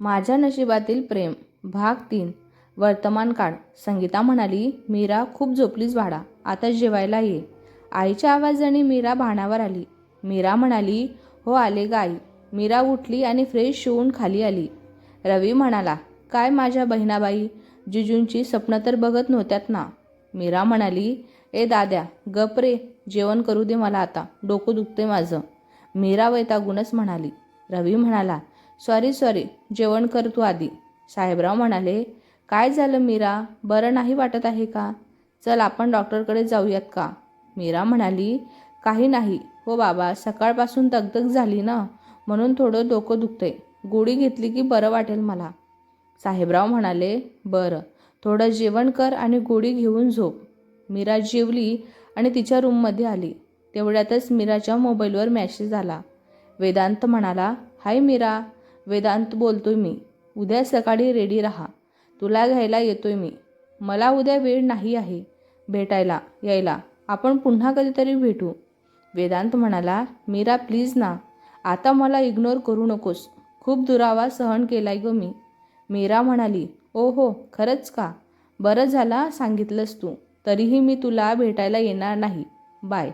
माझ्या नशिबातील प्रेम भाग तीन वर्तमान काळ. संगीता म्हणाली मीरा खूप झोपलीच भाडा आता जेवायला ये. आईच्या आवाजाने मीरा भाणावर आली. मीरा म्हणाली हो आले ग आई. मीरा उठली आणि फ्रेश होऊन खाली आली. रवी म्हणाला काय माझ्या बहिणाबाई? जिजूंची स्वप्न तर बघत नव्हत्यात ना. मीरा म्हणाली ए दाद्या गप रे जेवण करू दे मला आता डोकं दुखते माझं. मीरा वैतागूनच म्हणाली. रवी म्हणाला सॉरी सॉरी जेवण कर तू आधी. साहेबराव म्हणाले काय झालं मीरा? बरं नाही वाटत आहे का? चल आपण डॉक्टरकडे जाऊयात का? मीरा म्हणाली काही नाही. हो बाबा सकाळपासून दगदग झाली ना म्हणून थोडं डोकं दुखतंय. गोळी घेतली की बरं वाटेल मला. साहेबराव म्हणाले बरं. थोडं जेवण कर आणि गोळी घेऊन झोप. मीरा जेवली आणि तिच्या रूममध्ये आली. तेवढ्यातच मीराच्या मोबाईलवर मॅसेज आला. वेदांत म्हणाला हाय मीरा वेदांत बोलतोय मी. उद्या सकाळी रेडी राहा. तुला घ्यायला येतोय मी. मला उद्या वेळ नाही आहे भेटायला यायला. आपण पुन्हा कधीतरी भेटू. वेदांत म्हणाला मीरा प्लीज ना. आता मला इग्नोर करू नकोस. खूप दुरावा सहन केलाय गं मी. मीरा म्हणाली ओ हो खरंच का? बरं झाला सांगितलंस तू. तरीही मी तुला भेटायला येणार नाही. बाय.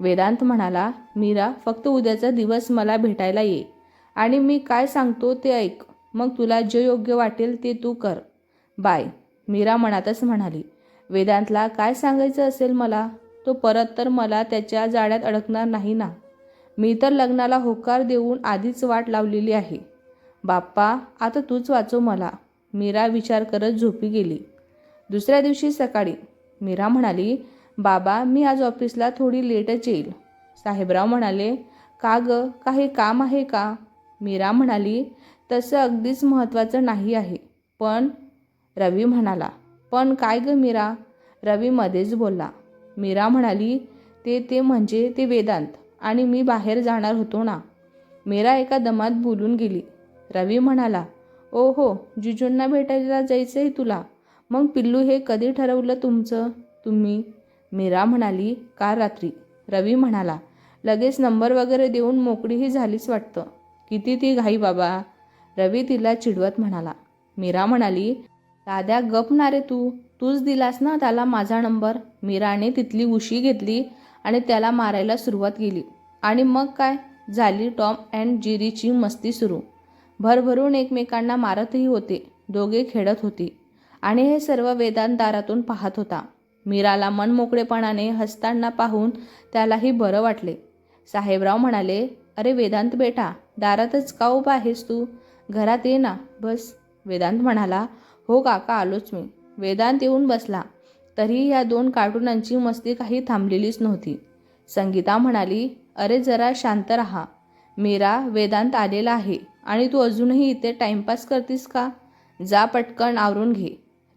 वेदांत म्हणाला मीरा फक्त उद्याचा दिवस मला भेटायला ये. आणि मी काय सांगतो ते ऐक. मग तुला जे योग्य वाटेल ते तू कर. बाय. मीरा मनातच म्हणाली. वेदांतला काय सांगायचं असेल मला? तो परत तर मला त्याच्या जाळ्यात अडकणार नाही ना? मी तर लग्नाला होकार देऊन आधीच वाट लावलेली आहे. बाप्पा आता तूच वाचव मला. मीरा विचार करत झोपी गेली. दुसऱ्या दिवशी सकाळी. मीरा म्हणाली बाबा मी आज ऑफिसला थोडी लेटच येईल. साहेबराव म्हणाले का ग? काही काम आहे का? मीरा म्हणाली तसं अगदीच महत्त्वाचं नाही आहे. पण रवी म्हणाला पण काय ग मीरा? रवी मध्येच बोलला मीरा म्हणाली ते ते म्हणजे ते वेदांत आणि मी बाहेर जाणार होतो ना. मीरा एका दमात बोलून गेली. रवी म्हणाला ओ हो जिजूंना भेटायला जायचं आहे तुला. मग पिल्लू हे कधी ठरवलं तुमचं? तुम्ही? मीरा म्हणाली काल रात्री. रवी म्हणाला लगेच नंबर वगैरे देऊन मोकळीही झालीच वाटतं. किती ती घाई बाबा. रवी तिला चिडवत म्हणाला. मीरा म्हणाली दाद्या गप ना रे तू. तूच दिलास ना त्याला माझा नंबर. मीराने तिथली उशी घेतली आणि त्याला मारायला सुरुवात केली. आणि मग काय? झाली टॉम अँड जिरीची मस्ती सुरू. भरभरून एकमेकांना मारतही होते. दोघे खेळत होते. आणि हे सर्व वेदांत दारातून पाहत होता. मीराला मनमोकळेपणाने हसताना पाहून त्यालाही बरं वाटले. साहेबराव म्हणाले अरे वेदांत बेटा दारातच का उभा आहेस तू? घरात ये ना बस. वेदांत म्हणाला हो काका आलोच मी. वेदांत येऊन बसला. तरी या दोन कार्टुनांची मस्ती काही थांबलेलीच नव्हती. संगीता म्हणाली अरे जरा शांत राहा. मीरा वेदांत आलेला आहे आणि तू अजूनही इथे टाइमपास करतीस का? जा पटकन आवरून घे.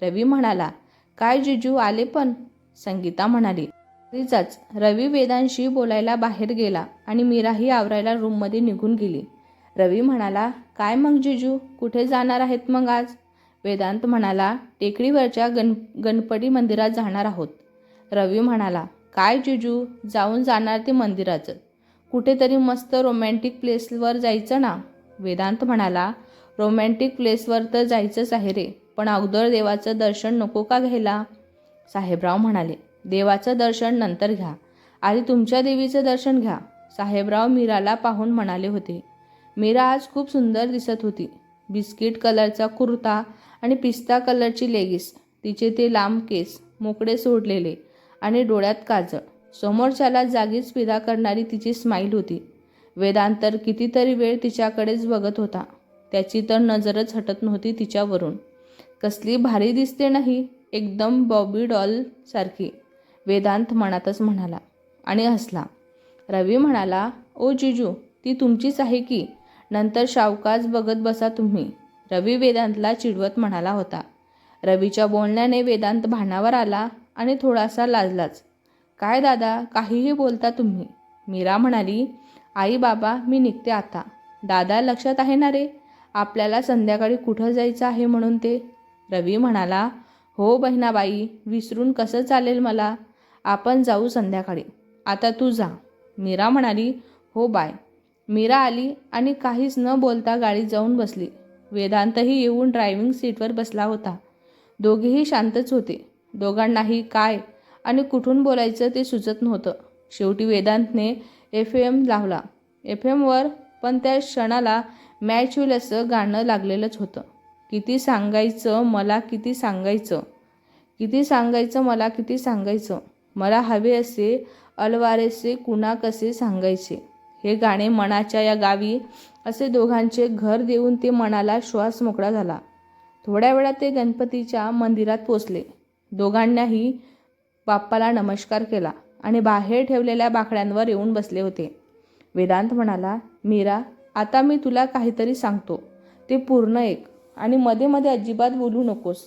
रवी म्हणाला काय जिजू आले पण? संगीता म्हणाली रिचाच रवी वेदांशी बोलायला बाहेर गेला आणि मीराही आवरायला रूममध्ये निघून गेली. रवी म्हणाला काय मग जिजू? कुठे जाणार आहेत मग आज? वेदांत म्हणाला टेकडीवरच्या गण गणपती मंदिरात जाणार आहोत. रवी म्हणाला काय जिजू? जाऊन जाणार ते मंदिराचं. कुठेतरी मस्त रोमॅन्टिक प्लेसवर जायचं ना? वेदांत म्हणाला रोमॅन्टिक प्लेसवर तर जायचंच आहे रे पण अगोदर देवाचं दर्शन नको का घ्यायला? साहेबराव म्हणाले देवाचं दर्शन नंतर घ्या. आधी तुमच्या देवीचं दर्शन घ्या. साहेबराव मीराला पाहून म्हणाले होते. मीरा आज खूप सुंदर दिसत होती. बिस्किट कलरचा कुर्ता आणि पिस्ता कलरची लेगिस तिचे ते लांब केस मोकळे सोडलेले आणि डोळ्यात काजळ. समोरच्याला जागीच पिदा करणारी तिची स्माईल होती. वेदांतर कितीतरी वेळ तिच्याकडेच बघत होता. त्याची तर नजरच हटत नव्हती तिच्यावरून. कसली भारी दिसते नाही एकदम बॉबी डॉल सारखी. वेदांत मनातच म्हणाला आणि हसला. रवी म्हणाला ओ जिजू ती तुमचीच आहे की? नंतर शावकाच बघत बसा तुम्ही. रवी वेदांतला चिडवत म्हणाला होता. रवीच्या बोलण्याने वेदांत भानावर आला आणि थोडासा लाजलाच. काय दादा काहीही बोलता तुम्ही. मीरा म्हणाली आई बाबा मी निघते आता. दादा लक्षात आहे ना रे? आपल्याला संध्याकाळी कुठं जायचं आहे म्हणून ते? रवी म्हणाला हो बहिणाबाई विसरून कसं चालेल मला? आपण जाऊ संध्याकाळी. आता तू जा. मीरा म्हणाली हो बाय. मीरा आली आणि काहीच न बोलता गाडीत जाऊन बसली. वेदांतही येऊन ड्रायव्हिंग सीटवर बसला होता. दोघेही शांतच होते. दोघांनाही काय आणि कुठून बोलायचं ते सुचत नव्हतं. शेवटी वेदांतने एफ एम लावला. एफ एमवर पण त्या क्षणाला मॅच होईल असं गाणं लागलेलंच होतं. किती सांगायचं मला किती सांगायचं. किती सांगायचं मला किती सांगायचं. मला हवे असे अलवारेसे कुणा कसे सांगायचे? हे गाणे मनाच्या या गावी असे दोघांचे घर देऊन ते मनाला श्वास मोकळा झाला. थोड्या वेळात ते गणपतीच्या मंदिरात पोचले. दोघांनाही बाप्पाला नमस्कार केला आणि बाहेर ठेवलेल्या बाकड्यांवर येऊन बसले होते. वेदांत म्हणाला मीरा आता मी तुला काहीतरी सांगतो. ते पूर्ण एक आणि मध्ये मध्ये अजिबात बोलू नकोस.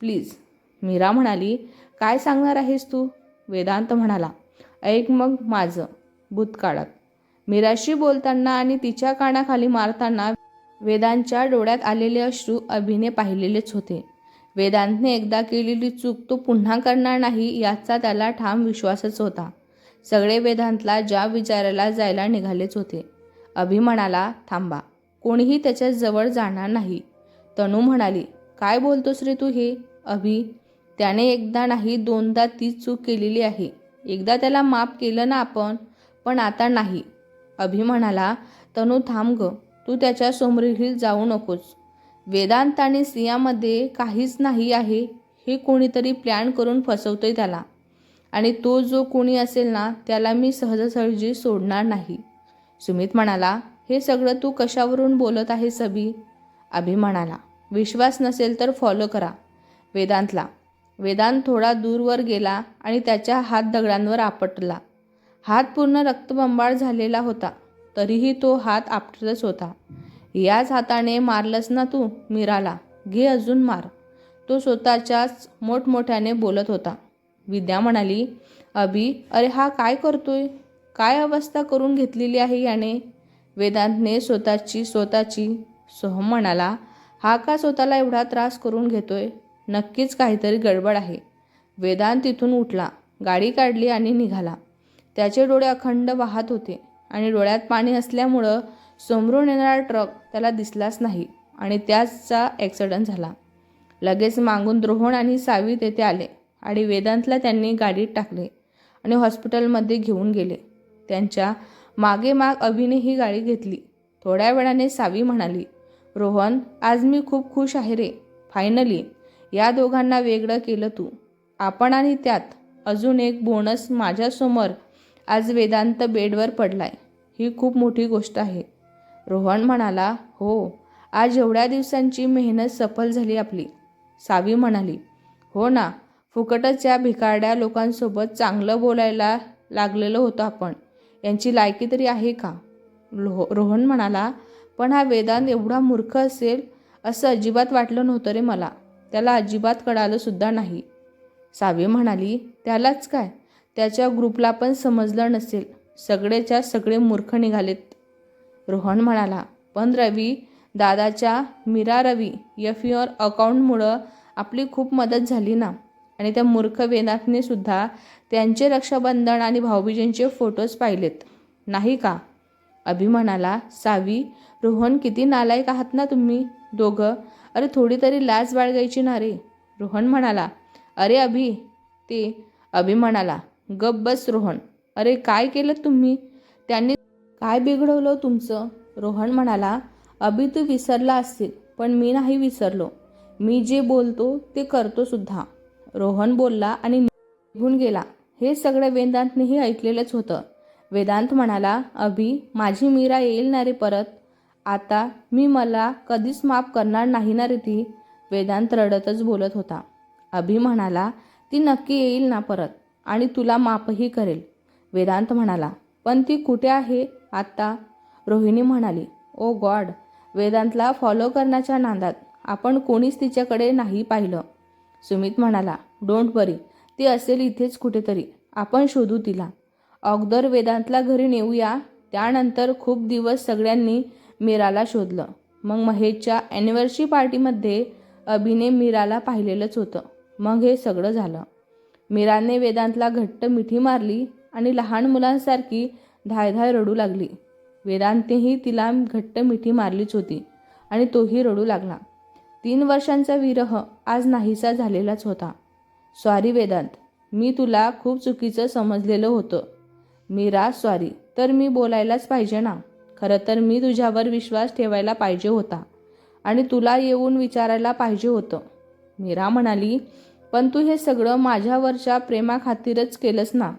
प्लीज. मीरा म्हणाली काय सांगणार आहेस तू? वेदांत म्हणाला ऐक मग माझं भूतकाळात. मीराशी बोलताना आणि तिच्या कानाखाली मारताना वेदांच्या डोळ्यात आलेले अश्रू अभिने पाहिलेलेच होते. वेदांतने एकदा केलेली चूक तो पुन्हा करणार नाही याचा त्याला ठाम विश्वासच होता. सगळे वेदांतला ज्या विचाराला जायला निघालेच होते. अभि म्हणाला थांबा कोणीही त्याच्याजवळ जाणार नाही. तनू म्हणाली काय बोलतोस रे तू हे? अभि त्याने एकदा नाही दोनदा तीच चूक केलेली आहे. एकदा त्याला माफ केलं ना आपण पण आता नाही. अभि म्हणाला तनू थांब ग तू त्याच्या समोरही जाऊ नकोस. वेदांत आणि सियामध्ये काहीच नाही आहे हे कोणीतरी प्लॅन करून फसवतोय त्याला. आणि तो जो कोणी असेल ना त्याला मी सहजासहजी सोडणार नाही. सुमित म्हणाला हे सगळं तू कशावरून बोलत आहेस अभि? अभि म्हणाला विश्वास नसेल तर फॉलो करा. वेदांतला वेदांत थोडा दूरवर गेला आणि त्याच्या हात दगडांवर आपटला. हात पूर्ण रक्तबंबाळ झालेला होता तरीही तो हात आपटतच होता. याच हाताने मारलंस ना तू मीराला? घे अजून मार. तो स्वतःच्याच मोठमोठ्याने बोलत होता. विद्या म्हणाली अभि अरे हा काय करतोय? काय अवस्था करून घेतलेली आहे याने? वेदांतने स्वतःची स्वतःची सोहम म्हणाला हा का स्वतःला एवढा त्रास करून घेतोय? नक्कीच काहीतरी गडबड आहे. वेदांत तिथून उठला गाडी काढली आणि निघाला. त्याचे डोळे अखंड वाहत होते आणि डोळ्यात पाणी असल्यामुळं समोरून येणारा ट्रक त्याला दिसलाच नाही आणि त्याचा ॲक्सिडंट झाला. लगेच मागून द्रोहण आणि सावी तेथे आले आणि वेदांतला त्यांनी गाडीत टाकले आणि हॉस्पिटलमध्ये घेऊन गेले. त्यांच्या मागे माग अभिने ही गाडी घेतली. थोड्या वेळाने सावी म्हणाली रोहन आज मी खूप खुश आहे रे. फायनली या दोघांना वेगळं केलं तू. आपण आणि त्यात अजून एक बोनस माझ्यासमोर आज वेदांत बेडवर पडलाय. ही खूप मोठी गोष्ट आहे. रोहन म्हणाला हो आज एवढ्या दिवसांची मेहनत सफल झाली आपली. सावी म्हणाली हो ना फुकटच या भिकारड्या लोकांसोबत चांगलं बोलायला लागलेलं होतं आपण. यांची लायकी तरी आहे का? लो रोहन म्हणाला पण हा वेदांत एवढा मूर्ख असेल असं अजिबात वाटलं नव्हतं रे मला. त्याला अजिबात कळालंसुद्धा नाही. सावी म्हणाली त्यालाच काय? त्याच्या ग्रुपला पण समजलं नसेल. सगळेच्या सगळे मूर्ख निघालेत. रोहन म्हणाला पण रवी दादाच्या मीरा रवी एफ युअर अकाउंटमुळं आपली खूप मदत झाली ना? आणि त्या मूर्ख वेदांतने सुद्धा त्यांचे रक्षाबंधन आणि भाऊबीजेंचे फोटोज पाहिलेत. नाही का? अभि म्हणाला सावी रोहन किती नालायक आहात ना तुम्ही दोघं? अरे थोडी तरी लाज बाळगायची ना रे. रोहन म्हणाला. अरे अभि ते अभि म्हणाला. गप बस रोहन. अरे काय केलं तुम्ही? त्यांनी काय बिघडवलं तुमचं? रोहन म्हणाला. अभि तू विसरला असतील पण मी नाही विसरलो. मी जे बोलतो ते करतो सुद्धा. रोहन बोलला आणि निघून गेला. हे सगळं वेदांतनेही ऐकलेलंच होतं. वेदांत म्हणाला अभि माझी मीरा येईल ना रे परत? आता मी मला कधीच माफ करणार नाही ना रे ती वेदांत रडतच बोलत होता. अभि म्हणाला ती नक्की येईल ना परत आणि तुला माफही करेल. वेदांत म्हणाला पण ती कुठे आहे आत्ता रोहिणी म्हणाली ओ गॉड वेदांतला फॉलो करण्याच्या नांदात आपण कोणीच तिच्याकडे नाही पाहिलं. सुमित म्हणाला डोंट वरी ती असेल इथेच कुठेतरी. आपण शोधू तिला. अगोदर वेदांतला घरी नेऊया. त्यानंतर खूप दिवस सगळ्यांनी मीराला शोधलं. मग महेशच्या ॲनिव्हर्सरी पार्टीमध्ये अभिने मीराला पाहिलेलंच होतं. मग हे सगळं झालं. मीराने वेदांतला घट्ट मिठी मारली आणि लहान मुलांसारखी धायधाय रडू लागली. वेदांतनेही तिला घट्ट मिठी मारलीच होती आणि तोही रडू लागला. तीन वर्षांचा विरह आज नाहीसा झालेलाच होता. सॉरी वेदांत. मी तुला खूप चुकीचं समजलेलं होतं. मीरा सॉरी तर मी बोलायलाच पाहिजे ना? खरं तर मी तुझ्यावर विश्वास ठेवायला पाहिजे होता. आणि तुला येऊन विचारायला पाहिजे होतं. मीरा म्हणाली पण तू हे सगळं माझ्यावरच्या प्रेमाखातीरच केलंस ना?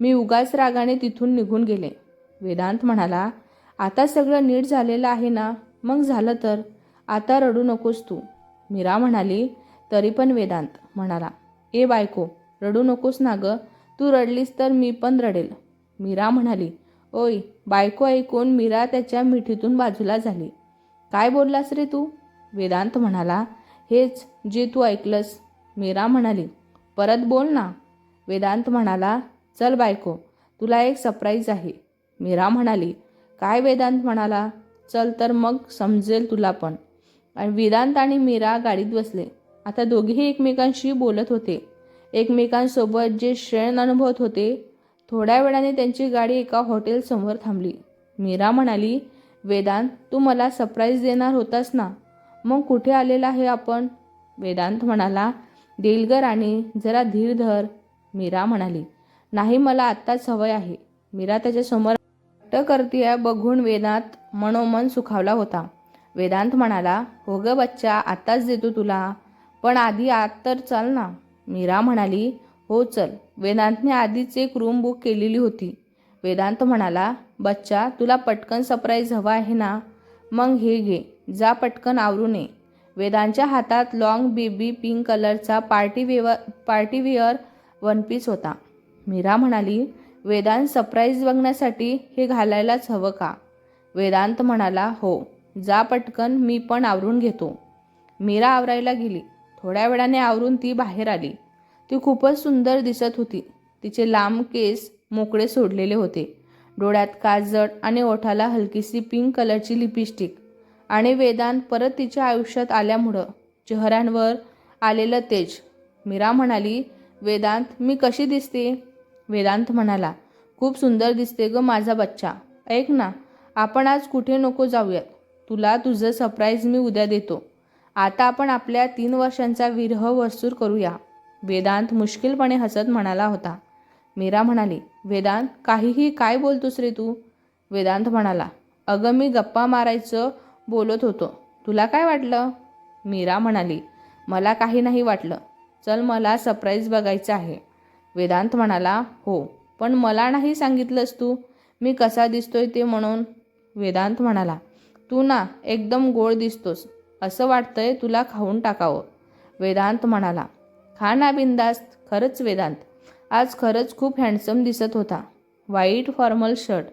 मी उगाच रागाने तिथून निघून गेले. वेदांत म्हणाला आता सगळं नीट झालेलं आहे ना? मग झालं तर? आता रडू नकोस तू. मीरा म्हणाली तरी पण वेदांत म्हणाला ए बायको रडू नकोस ना गं. तू रडलीस तर मी पण रडेल. मीरा म्हणाली ओय बायको ऐकून मीरा त्याच्या मिठीतून बाजूला झाली. काय बोललास रे तू? वेदांत म्हणाला. हेच जे तू ऐकलंस मीरा म्हणाली. परत बोल ना. वेदांत म्हणाला. चल बायको तुला एक सरप्राईज आहे. मीरा म्हणाली. काय? वेदांत म्हणाला. चल तर मग समजेल तुला पण. आणि वेदांत आणि मीरा गाडीत बसले. आता दोघेही एकमेकांशी बोलत होते. एकमेकांसोबत जे क्षण अनुभवत होते थोड्या वेळाने त्यांची गाडी एका हॉटेलसमोर थांबली. मीरा म्हणाली वेदांत तू मला सरप्राईज देणार होतास ना? मग कुठे आलेला आहे आपण? वेदांत म्हणाला दिलगर आणि जरा धीर धर. मीरा म्हणाली नाही मला आत्ताच हवंय आहे. मीरा त्याच्यासमोर हट्ट करतीये बघून वेदांत मनोमन सुखावला होता. वेदांत म्हणाला हो ग बच्चा आत्ताच देतो तुला पण आधी आत तर चल ना. मीरा म्हणाली हो चल. वेदांतने आधीच एक रूम बुक केलेली होती. वेदांत म्हणाला बच्चा तुला पटकन सरप्राईज हवा आहे ना? मग हे घे. जा पटकन आवरून. ये वेदांच्या हातात लॉंग बेबी पिंक कलरचा party wear party wear one piece होता. मीरा म्हणाली वेदांत सरप्राईज बघण्यासाठी हे घालायलाच हवं का? वेदांत म्हणाला हो. जा पटकन मी पण आवरून घेतो. मीरा आवरायला गेली. थोड्या वेळाने आवरून ती बाहेर आली. ती खूपच सुंदर दिसत होती. तिचे लांब केस मोकळे सोडलेले होते. डोळ्यात काजळ आणि ओठाला हलकीशी पिंक कलरची लिपस्टिक आणि वेदांत परत तिच्या आयुष्यात आल्यामुळं चेहऱ्यांवर आलेलं तेज. मीरा म्हणाली वेदांत मी कशी दिसते? वेदांत म्हणाला खूप सुंदर दिसते ग माझा बच्चा. ऐक ना आपण आज कुठे नको जाऊयात? तुला तुझं सरप्राईज मी उद्या देतो. आता आपण आपल्या तीन वर्षांचा विरह वसूर करूया. वेदांत मुश्किलपणे हसत म्हणाला होता. मीरा म्हणाली वेदांत काहीही काय बोलतोस रे तू? वेदांत म्हणाला अगं मी गप्पा मारायचं बोलत होतो. तुला काय वाटलं? मीरा म्हणाली मला काही नाही वाटलं. चल मला सरप्राईज बघायचं आहे. वेदांत म्हणाला हो पण मला नाही सांगितलंस तू. मी कसा दिसतोय ते म्हणून? वेदांत म्हणाला तू ना एकदम गोड दिसतोस. असं वाटतंय तुला खाऊन टाकावं. वेदांत म्हणाला खा ना बिंदास्त खरंच वेदांत. आज खरंच खूप हँडसम दिसत होता. व्हाईट फॉर्मल शर्ट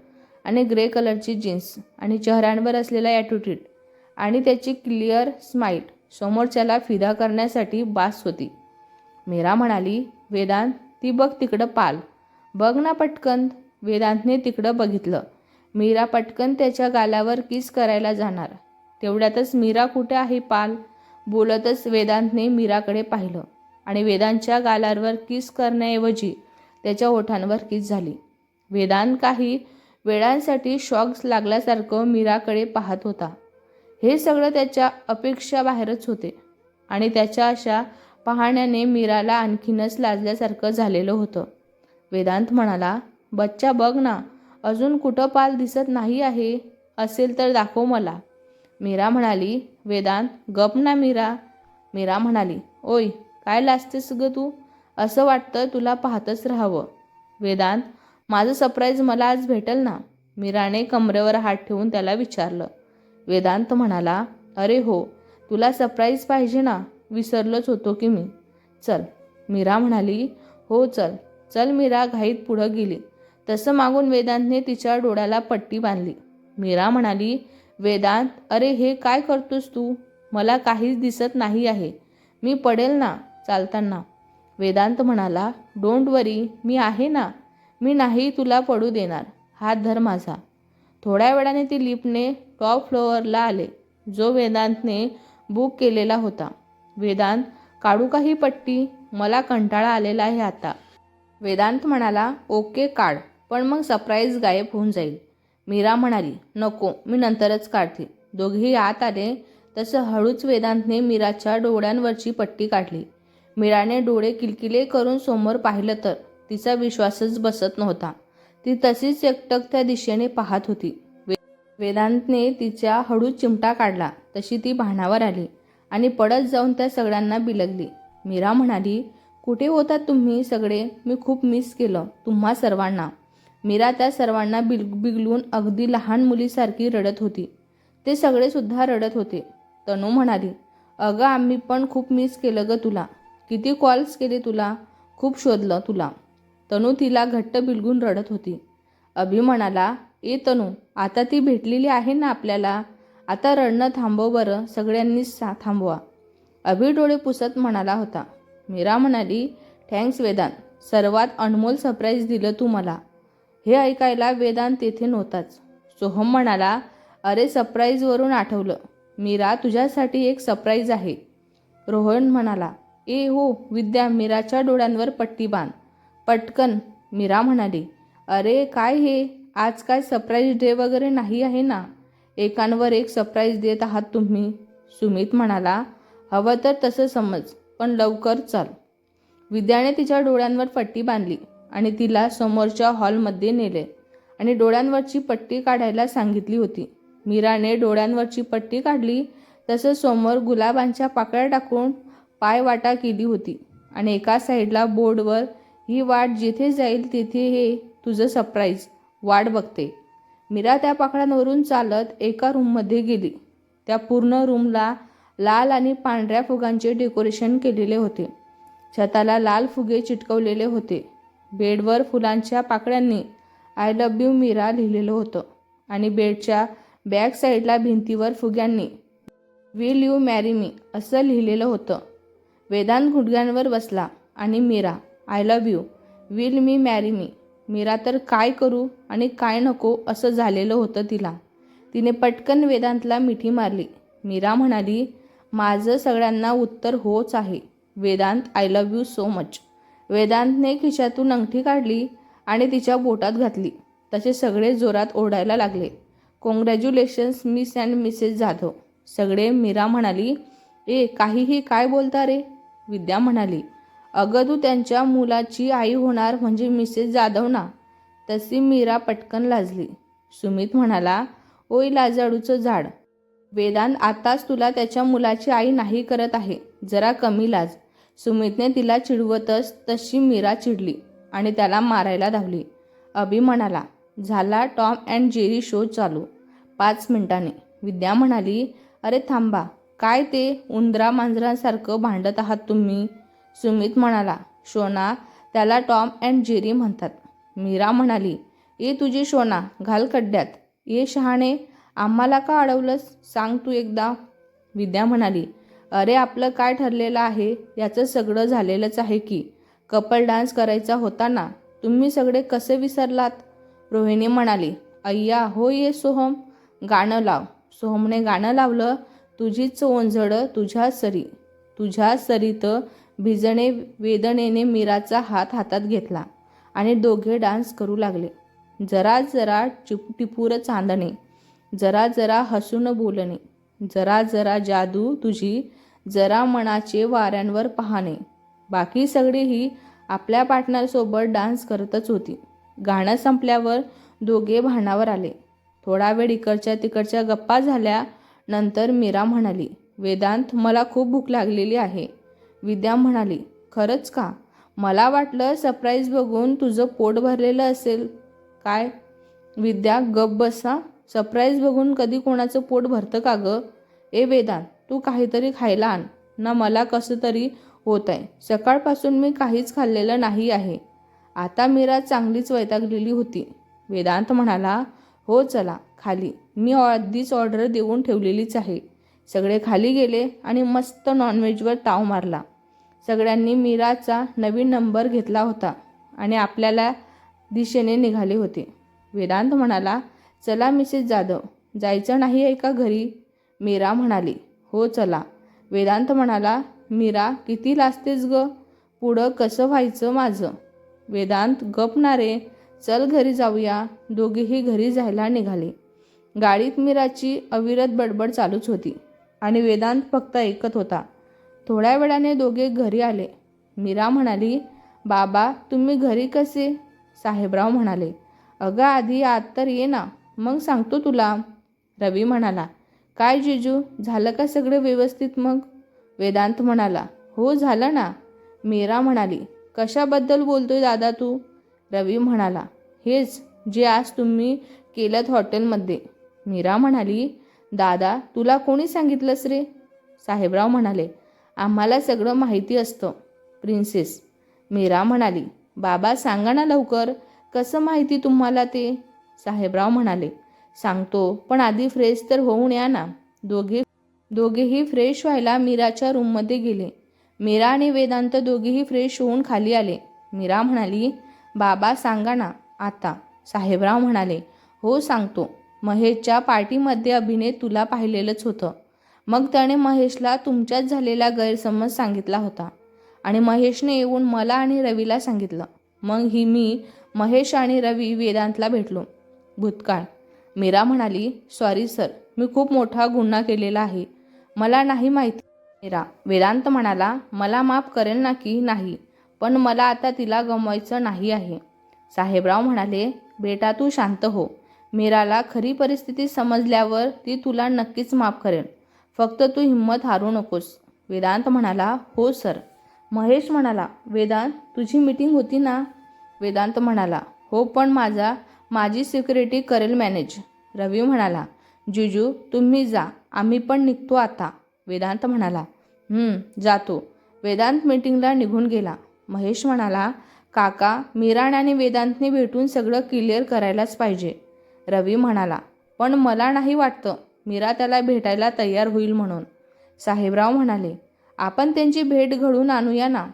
आणि ग्रे कलरची जीन्स आणि चेहऱ्यांवर असलेला ॲटिट्यूड आणि त्याची क्लिअर स्माईल समोरच्याला फिदा करण्यासाठी बास होती. मीरा म्हणाली वेदांत ती बघ तिकडं पाल. बघ ना पटकन. वेदांतने तिकडं बघितलं. मीरा पटकन त्याच्या गालावर किस करायला जाणार. तेवढ्यातच मीरा कुठे आहे पाल? बोलतच वेदांतने मीराकडे पाहिलं. आणि वेदांच्या गालावर किस करण्याऐवजी त्याच्या ओठांवर किस झाली. वेदांत काही वेळांसाठी शॉक्स लागल्यासारखं मीराकडे पाहत होता. हे सगळं त्याच्या अपेक्षा बाहेरच होते आणि त्याच्या अशा पाहण्याने मीराला आणखीनच लाजल्यासारखं झालेलं होतं. वेदांत म्हणाला बच्चा बघ ना अजून कुठं पाल दिसत नाही आहे? असेल तर दाखव मला. मीरा म्हणाली वेदांत गप ना मीरा. मीरा म्हणाली ओय काय लाजतेस ग तू? असं वाटतं तुला पाहतच राहावं. वेदांत माझं सरप्राईज मला आज भेटेल ना? मीराने कमरेवर हात ठेवून त्याला विचारलं. वेदांत म्हणाला अरे हो तुला सरप्राईज पाहिजे ना? विसरलोच होतो की मी. चल मीरा म्हणाली. हो चल. चल मीरा घाईत पुढं गेली. तसं मागून वेदांतने तिच्या डोळ्याला पट्टी बांधली. मीरा म्हणाली वेदांत अरे हे काय करतोस तू? मला काहीच दिसत नाही आहे. मी पडेल ना? चालताना. वेदांत म्हणाला डोंट वरी मी आहे ना? मी नाही तुला पडू देणार. हात धर माझा. थोड्या वेळाने ती लिफ्टने टॉप फ्लोअरला आले जो वेदांतने बुक केलेला होता. वेदांत काढू का ही पट्टी? मला कंटाळा आलेला आहे आता. वेदांत म्हणाला ओके काढ पण मग सरप्राईज गायब होऊन जाईल. मीरा म्हणाली नको मी नंतरच काढते. दोघेही आत आले तसं हळूच वेदांतने मीराच्या डोळ्यांवरची पट्टी काढली. मीराने डोळे किलकिले करून समोर पाहिलं तर तिचा विश्वासच बसत नव्हता. ती तशीच एकटक त्या दिशेने पाहत होती. वे वेदांतने तिच्या हळू चिमटा काढला. तशी ती भानावर आली आणि पडत जाऊन त्या सगळ्यांना बिलगली. मीरा म्हणाली कुठे होता तुम्ही सगळे? मी खूप मिस केलं. तुम्हा सर्वांना. मीरा त्या सर्वांना बिल बिगलून अगदी लहान मुलीसारखी रडत होती. ते सगळेसुद्धा रडत होते. तनू म्हणाली अगं आम्ही पण खूप मिस केलं ग तुला. किती कॉल्स केले तुला? खूप शोधलं तुला. तनू तिला घट्ट बिलगून रडत होती. अभि म्हणाला ए तनू आता ती भेटलेली आहे ना आपल्याला? आता रडणं थांबव बरं सगळ्यांनीच सा थांबवा. अभि डोळे पुसत म्हणाला होता. मीरा म्हणाली थँक्स वेदांत सर्वात अनमोल सरप्राईज दिलं तू मला. हे ऐकायला वेदांत तेथे नव्हताच. सोहम म्हणाला अरे सरप्राईजवरून आठवलं. मीरा तुझ्यासाठी एक सरप्राईज आहे. रोहन म्हणाला ए हो विद्या मीराच्या डोळ्यांवर पट्टी बांध. पटकन मीरा म्हणाली अरे काय हे? आज काय सरप्राईज डे वगैरे नाही आहे ना? एकांवर एक सरप्राईज देत आहात तुम्ही. सुमित म्हणाला हवं तर तसं समज पण लवकर चल. विद्याने तिच्या डोळ्यांवर पट्टी बांधली आणि तिला समोरच्या हॉलमध्ये नेले आणि डोळ्यांवरची पट्टी काढायला सांगितली होती. मीराने डोळ्यांवरची पट्टी काढली तसं समोर गुलाबांच्या पाकळ्या टाकून पायवाटा केली होती. आणि एका साईडला बोर्डवर ही वाट जिथे जाईल तिथे हे तुझं सरप्राईज वाट बघते. मीरा त्या पाकळ्यांवरून चालत एका रूममध्ये गेली. त्या पूर्ण रूमला लाल आणि पांढऱ्या फुगांचे डेकोरेशन केलेले होते. छताला लाल फुगे चिटकवलेले होते. बेडवर फुलांच्या पाकळ्यांनी आय लव्ह यू मीरा लिहिलेलं होतं. आणि बेडच्या बॅक साईडला भिंतीवर फुग्यांनी विल यू मॅरी मी असं लिहिलेलं होतं. वेदांत गुडघ्यांवर बसला आणि Meera I love you will me marry me Meera तर काय करू आणि काय नको असं झालेलं होतं तिला. तिने पटकन वेदांतला मिठी मारली. मीरा म्हणाली माझं सगळ्यांना उत्तर होच आहे. Vedant I love you so much वेदांतने खिशातून अंगठी काढली आणि तिच्या बोटात घातली. तसे सगळे जोरात ओरडायला लागले. Congratulations miss and mrs Jadhav. सगळे मीरा म्हणाली ए काहीही काय बोलता रे? विद्या म्हणाली अगं तू त्यांच्या मुलाची आई होणार म्हणजे मिसेस जाधव ना तशी मीरा पटकन लाजली. सुमित म्हणाला ओय लाजाडूचं झाड. वेदांत आताच तुला त्याच्या मुलाची आई नाही करत आहे. जरा कमी लाज. सुमितने तिला चिडवतच तशी मीरा चिडली आणि त्याला मारायला धावली. अभि म्हणाला झाला टॉम अँड जेरी शो चालू. पाच मिनिटांनी. विद्या म्हणाली अरे थांबा. काय ते उंदरा मांजरांसारखं भांडत आहात तुम्ही? सुमित म्हणाला शोना त्याला टॉम अँड जेरी म्हणतात. मीरा म्हणाली ये तुझी शोना घाल खड्ड्यात. ये शहाणे आम्हाला का अडवलंस? सांग तू एकदा. विद्या म्हणाली अरे आपलं काय ठरलेलं आहे? याचं सगळं झालेलंच आहे की. कपल डान्स करायचा होता ना? तुम्ही सगळे कसे विसरलात? रोहिणी म्हणाली अय्या हो ये सोहम. गाणं लाव. सोहमने गाणं लावलं तुझीच ओंझळं तुझ्या सरी तुझ्या सरीत भिजणे वेदनेने मीराचा हात हातात घेतला आणि दोघे डान्स करू लागले. जरा जरा चिप टिपूर चांदणे जरा जरा हसून बोलणे जरा जरा जादू तुझी जरा मनाचे वाऱ्यांवर पाहणे. बाकी सगळीही आपल्या पार्टनरसोबत डान्स करतच होती. गाणं संपल्यावर दोघे भांडावर आले. थोडा वेळ इकडच्या तिकडच्या गप्पा झाल्या नंतर मीरा म्हणाली वेदांत मला खूप भूक लागलेली आहे. विद्या म्हणाली खरंच का? मला वाटलं सरप्राईज बघून तुझं पोट भरलेलं असेल. काय? विद्या गप बसा. सरप्राईज बघून कधी कोणाचं पोट भरतं का गं? ए वेदांत तू काहीतरी खायला आण. ना मला कसं तरी होत आहे सकाळपासून मी काहीच खाल्लेलं नाही आहे. आता मीरा चांगलीच वैतागलेली होती. वेदांत म्हणाला हो चला खाली. मी आधीच ऑर्डर देऊन ठेवलेलीच आहे. सगळे खाली गेले आणि मस्त नॉनव्हेजवर ताव मारला. सगळ्यांनी मीराचा नवीन नंबर घेतला होता आणि आपल्याला दिशेने निघाले होते. वेदांत म्हणाला चला मिसेस जाधव जायचं नाही आहे का घरी? मीरा म्हणाली हो चला. वेदांत म्हणाला मीरा किती लाजतेस ग? पुढं कसं व्हायचं माझं? वेदांत गपणारे चल घरी जाऊया. दोघेही घरी जायला निघाले. गाडीत मीराची अविरत बडबड चालूच होती आणि वेदांत फक्त ऐकत होता. थोड्या वेळाने दोघे घरी आले. मीरा म्हणाली बाबा तुम्ही घरी कसे? साहेबराव म्हणाले अगं आधी आत तर ये ना मग सांगतो तुला. रवी म्हणाला काय जिजू झालं का सगळं व्यवस्थित मग? वेदांत म्हणाला हो झालं ना. मीरा म्हणाली कशाबद्दल बोलतोय दादा तू? रवी म्हणाला हेच जे आज तुम्ही केलं हॉटेलमध्ये. मीरा म्हणाली दादा तुला कोणी सांगितलंस रे? साहेबराव म्हणाले आम्हाला सगळं माहिती असतं प्रिन्सेस. मीरा म्हणाली बाबा सांगा ना लवकर कसं माहिती तुम्हाला ते? साहेबराव म्हणाले सांगतो पण आधी फ्रेश तर होऊन या ना. दोघे दोघेही फ्रेश व्हायला मीराच्या रूममध्ये गेले. मीरा आणि वेदांत दोघेही फ्रेश होऊन खाली आले. मीरा म्हणाली बाबा सांगा ना आता. साहेबराव म्हणाले हो सांगतो. महेशच्या पार्टीमध्ये अभिने तुला पाहिलेलंच होतं. मग त्याने महेशला तुमच्यात झालेला गैरसमज सांगितला होता. आणि महेशने येऊन मला आणि रवीला सांगितलं. मग ही मी महेश आणि रवी वेदांतला भेटलो. भूतकाळ. मीरा म्हणाली सॉरी सर मी खूप मोठा गुन्हा केलेला आहे. मला नाही माहिती. मीरा. वेदांत म्हणाला मला माफ करेल ना की नाही पण मला आता तिला गमवायचं नाही आहे. साहेबराव म्हणाले बेटा तू शांत हो. मीराला खरी परिस्थिती समजल्यावर ती तुला नक्कीच माफ करेल फक्त तू हिंमत हारू नकोस. वेदांत म्हणाला हो सर. महेश म्हणाला वेदांत तुझी मीटिंग होती ना? वेदांत म्हणाला हो पण माझा माझी सिक्युरिटी करेल मॅनेज. रवी म्हणाला जुजू तुम्ही जा आम्ही पण निघतो आता. वेदांत म्हणाला जातो. वेदांत मीटिंगला निघून गेला. महेश म्हणाला काका मीराण आणि वेदांतने भेटून सगळं क्लिअर करायलाच पाहिजे. रवी म्हणाला पण मला नाही वाटतं मीरा त्याला भेटायला तयार होईल म्हणून. साहेबराव म्हणाले आपण त्यांची भेट घडून आणूया ना?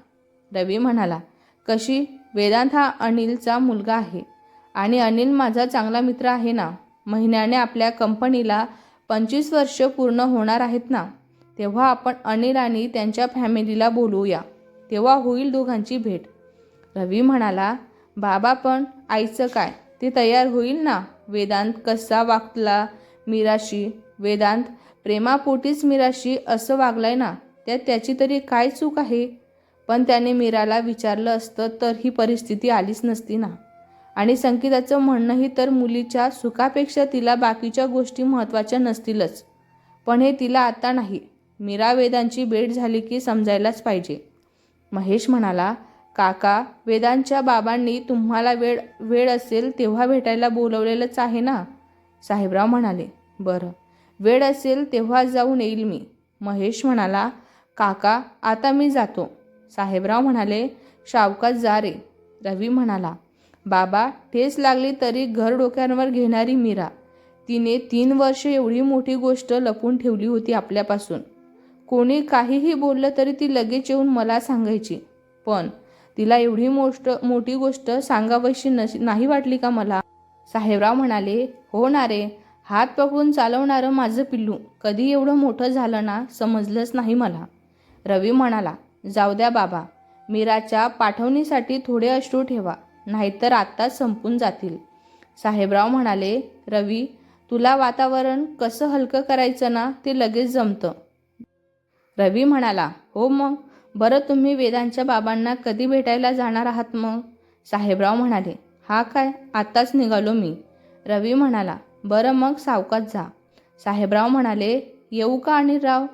रवी म्हणाला कशी? वेदांत हा अनिलचा मुलगा आहे आणि अनिल माझा चांगला मित्र आहे ना? महिन्याने आपल्या कंपनीला पंचवीस वर्ष पूर्ण होणार आहेत ना? तेव्हा आपण अनिल आणि त्यांच्या फॅमिलीला बोलवूया तेव्हा होईल दोघांची भेट. रवी म्हणाला बाबा पण आईचं काय? ते तयार होईल ना? वेदांत कसा वागला मीराशी? वेदांत प्रेमापोटीच मीराशी असं वागलाय ना त्यात त्याची तरी काय चूक आहे? पण त्याने मीराला विचारलं असतं तर ही परिस्थिती आलीच नसती ना. आणि संगीताचं म्हणणंही तर मुलीच्या सुखापेक्षा तिला बाकीच्या गोष्टी महत्त्वाच्या नसतीलच. पण हे तिला आता नाही. मीरा वेदांची भेट झाली की समजायलाच पाहिजे. महेश म्हणाला काका वेदांच्या बाबांनी तुम्हाला वेळ वेळ असेल तेव्हा भेटायला बोलवलेलंच आहे ना? साहेबराव म्हणाले बरं. वेळ असेल तेव्हा जाऊन येईल मी. महेश म्हणाला काका आता मी जातो. साहेबराव म्हणाले शावकात जा रे. रवी म्हणाला बाबा ठेस लागली तरी घर डोक्यांवर घेणारी मीरा. तिने तीन वर्ष एवढी मोठी गोष्ट लपून ठेवली होती आपल्यापासून. कोणी काहीही बोललं तरी ती लगेच येऊन मला सांगायची. पण तिला एवढी मोष्ट मोठी गोष्ट सांगावीशी नशी नाही वाटली का मला? साहेबराव म्हणाले हो ना रे हात पकडून चालवणारं माझं पिल्लू कधी एवढं मोठं झालं ना समजलंच नाही मला. रवी म्हणाला जाऊ द्या बाबा मीराच्या पाठवणीसाठी थोडे अश्रू ठेवा नाहीतर आत्ताच संपून जातील. साहेबराव म्हणाले रवी तुला वातावरण कसं हलकं करायचं ना ते लगेच जमतं. रवी म्हणाला हो मग बरं तुम्ही वेदांच्या बाबांना कधी भेटायला जाणार आहात मग? साहेबराव म्हणाले हा काय? आत्ताच निघालो मी. रवी म्हणाला बरं मग सावकात जा. साहेबराव म्हणाले येऊ का अनिलराव?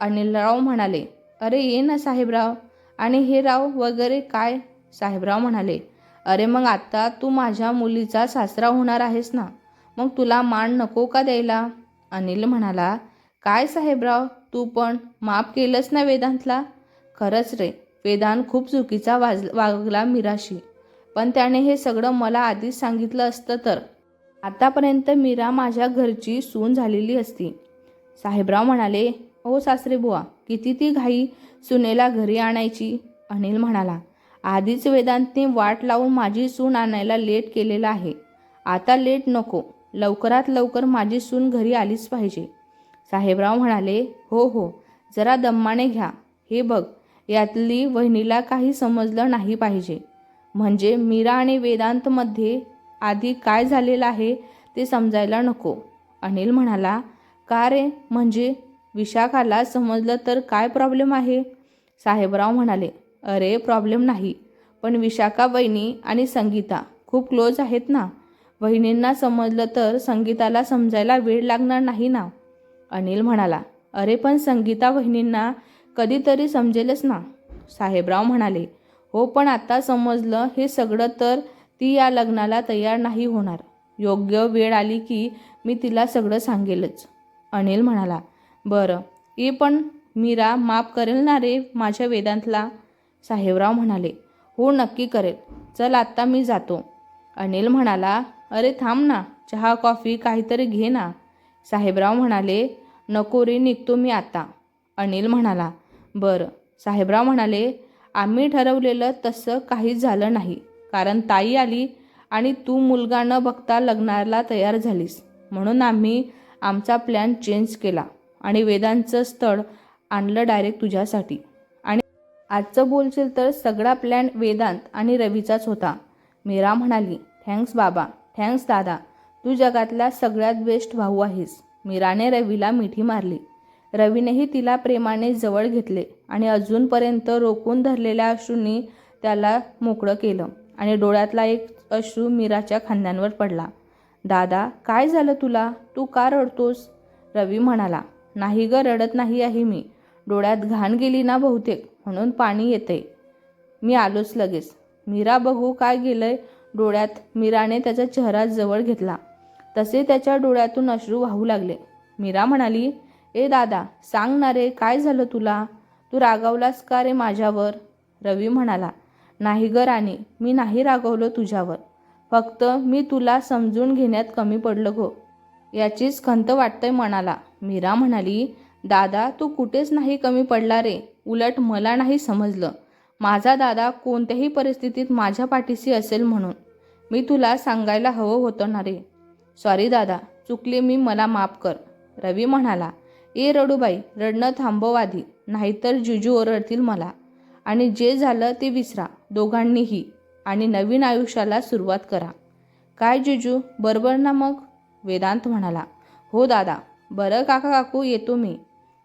अनिलराव म्हणाले अरे ये ना साहेबराव. आणि हे राव वगैरे काय? साहेबराव म्हणाले अरे मग आत्ता तू माझ्या मुलीचा सासरा होणार आहेस ना? मग तुला मान नको का द्यायला? अनिल म्हणाला काय साहेबराव? तू पण माफ केलंस ना वेदांतला? खरंच रे वेदान खूप चुकीचा वाज वागला मीराशी. पण त्याने हे सगळं मला आधीच सांगितलं असतं तर. आतापर्यंत मीरा माझ्या घरची सून झालेली असती. साहेबराव म्हणाले ओ सासरे बुवा किती ती घाई सुनेला घरी आणायची? अनिल म्हणाला आधीच वेदांतने वाट लावून माझी सून आणायला लेट केलेला आहे. आता लेट नको लवकरात लवकर माझी सून घरी आलीच पाहिजे. साहेबराव म्हणाले हो हो जरा दम्माने घ्या. हे बघ यातली वहिनीला काही समजलं नाही पाहिजे. म्हणजे मीरा आणि वेदांतमध्ये आधी काय झालेलं आहे ते समजायला नको. अनिल म्हणाला का रे? म्हणजे विशाखाला समजलं तर काय प्रॉब्लेम आहे? साहेबराव म्हणाले अरे प्रॉब्लेम नाही. पण विशाखा वहिनी आणि संगीता खूप क्लोज आहेत ना. वहिनींना समजलं तर संगीताला समजायला वेळ लागणार नाही ना. अनिल म्हणाला अरे पण संगीता वहिनींना कधीतरी समजेलच ना. साहेबराव म्हणाले हो पण आता समजलं हे सगळं तर ती या लग्नाला तयार नाही होणार. योग्य वेळ आली की मी तिला सगळं सांगेलच. अनिल म्हणाला बरं ये पण. मीरा माफ करेल ना रे माझ्या वेदांतला. साहेबराव म्हणाले हो नक्की करेल. चल आत्ता मी जातो. अनिल म्हणाला अरे थांब ना. चहा कॉफी काहीतरी घे ना. साहेबराव म्हणाले नको रे निघतो मी आता. अनिल म्हणाला बरं. साहेबराव म्हणाले आम्ही ठरवलेलं तसं काहीच झालं नाही. कारण ताई आली आणि तू मुलगा न बघता लग्नाला तयार झालीस. म्हणून आम्ही आमचा प्लॅन चेंज केला आणि वेदांचं स्थळ आणलं डायरेक्ट तुझ्यासाठी. आणि आजचं बोलशील तर सगळा प्लॅन वेदांत आणि रवीचाच होता. मीरा म्हणाली थँक्स बाबा. थँक्स दादा. तू जगातला सगळ्यात बेस्ट भाऊ आहेस. मीराने रवीला मिठी मारली. रवीनेही तिला प्रेमाने जवळ घेतले आणि अजूनपर्यंत रोखून धरलेल्या अश्रूंनी त्याला मोकळं केलं आणि डोळ्यातला एक अश्रू मीराच्या खांद्यांवर पडला. दादा काय झालं तुला? तू का रडतोस? रवी म्हणाला. नाही ग रडत नाही आहे मी. डोळ्यात घाण गेली ना बहुतेक म्हणून पाणी येते मी आलोच लगेच. मीरा बघू काय गेलंय. डोळ्यात मीराने त्याचा चेहरा जवळ घेतला. तसे त्याच्या डोळ्यातून अश्रू वाहू लागले. मीरा म्हणाली ए दादा सांग ना रे काय झालं तुला? तू रागावलास का रे माझ्यावर? रवी म्हणाला नाही ग राणी मी नाही रागवलो तुझ्यावर. फक्त मी तुला समजून घेण्यात कमी पडलं गो. याचीच खंत वाटतंय मनाला. मीरा म्हणाली दादा तू कुठेच नाही कमी पडला रे. उलट मला नाही समजलं. माझा दादा कोणत्याही परिस्थितीत माझ्या पाठीशी असेल म्हणून. मी तुला सांगायला हवं होतं ना रे. सॉरी दादा चुकले मी मला माफ कर. रवी म्हणाला ए रडूबाई रडणं थांबव आधी नाहीतर जुजू ओरडतील मला. आणि जे झालं ते विसरा दोघांनीही. आणि नवीन आयुष्याला सुरुवात करा. काय जुजू बरोबर ना मग? वेदांत म्हणाला. हो दादा बरं काका काकू येतो मी.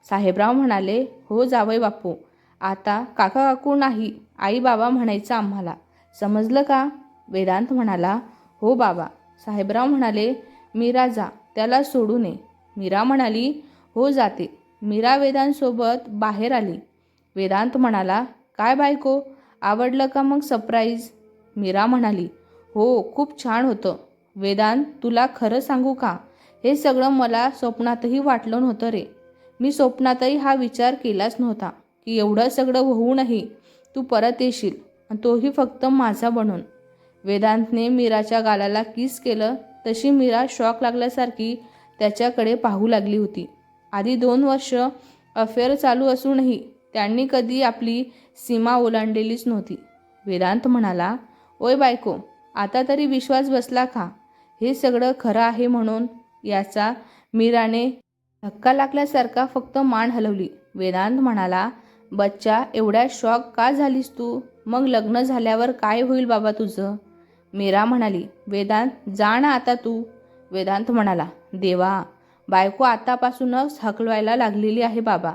साहेबराव म्हणाले हो जावय बापू. आता काका काकू नाही आई बाबा म्हणायचं आम्हाला. समजलं का? वेदांत म्हणाला हो बाबा. साहेबराव म्हणाले मीरा जा त्याला सोडू नये. मीरा म्हणाली हो जाते. मीरा वेदांतसोबत बाहेर आली. वेदांत म्हणाला काय बायको आवडलं का मग सरप्राईज मीरा म्हणाली हो खूप छान होतं. वेदांत तुला खरं सांगू का? हे सगळं मला स्वप्नातही वाटलं नव्हतं रे. मी स्वप्नातही हा विचार केलाच नव्हता की एवढं सगळं होऊनही तू परत येशील आणि तोही फक्त माझा बनून. वेदांतने मीराच्या गालाला किस केलं तशी मीरा शॉक लागल्यासारखी त्याच्याकडे पाहू लागली होती. आधी दोन वर्ष अफेअर चालू असूनही त्यांनी कधी आपली सीमा ओलांडलेलीच नव्हती. वेदांत म्हणाला ओय बायको आता तरी विश्वास बसला का? हे सगळं खरं आहे म्हणून याचा मीराने धक्का लागल्यासारखा फक्त मान हलवली. वेदांत म्हणाला बच्चा एवढ्या शॉक का झालीस तू? मग लग्न झाल्यावर काय होईल बाबा तुझं? मीरा म्हणाली वेदांत जा ना आता तू. वेदांत म्हणाला देवा बायको आतापासूनच हकलवायला लागलेली आहे बाबा.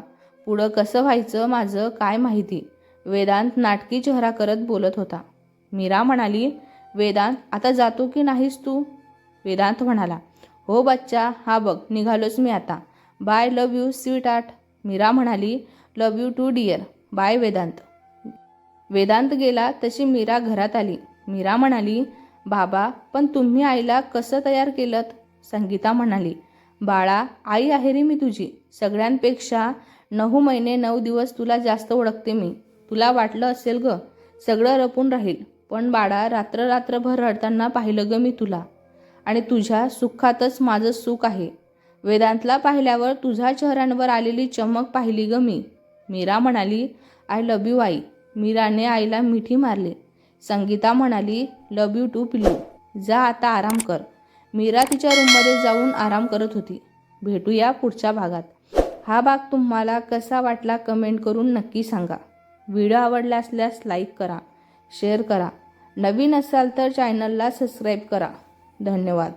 पुढं कसं व्हायचं माझं काय माहिती? वेदांत नाटकी चेहरा करत बोलत होता. मीरा म्हणाली वेदांत आता जातो की नाहीस तू? वेदांत म्हणाला हो बच्चा हा बघ निघालोच मी आता. Bye love you sweetheart Meera म्हणाली love you too dear. Bye Vedant. Vedant गेला तशी मीरा घरात आली. मीरा म्हणाली बाबा पण तुम्ही आईला कसं तयार केलं संगीता म्हणाली बाळा आई आहे रे मी तुझी. सगळ्यांपेक्षा नऊ महिने नऊ दिवस तुला जास्त ओळखते मी. तुला वाटलं असेल ग सगळं रपून राहील. पण बाळा रात्र रात्रभर रडताना पाहिलं ग मी तुला. आणि तुझ्या सुखातच माझं सुख आहे. वेदांतला पाहिल्यावर तुझ्या चेहऱ्यांवर आलेली चमक पाहिली ग मी. मीरा म्हणाली आय लव यू आई. मीराने आईला मिठी मारली. संगीता म्हणाली लव यू टू पिल्लू. जा आता आराम कर. मीरा तिच्या रूममध्ये जाऊन आराम करत होती. भेटूया पुढच्या भागात. हा भाग तुम्हाला कसा वाटला कमेंट करून नक्की सांगा. व्हिडिओ आवडला असल्यास लाईक करा शेअर करा. नवीन असाल तर चॅनलला सबस्क्राईब करा. धन्यवाद.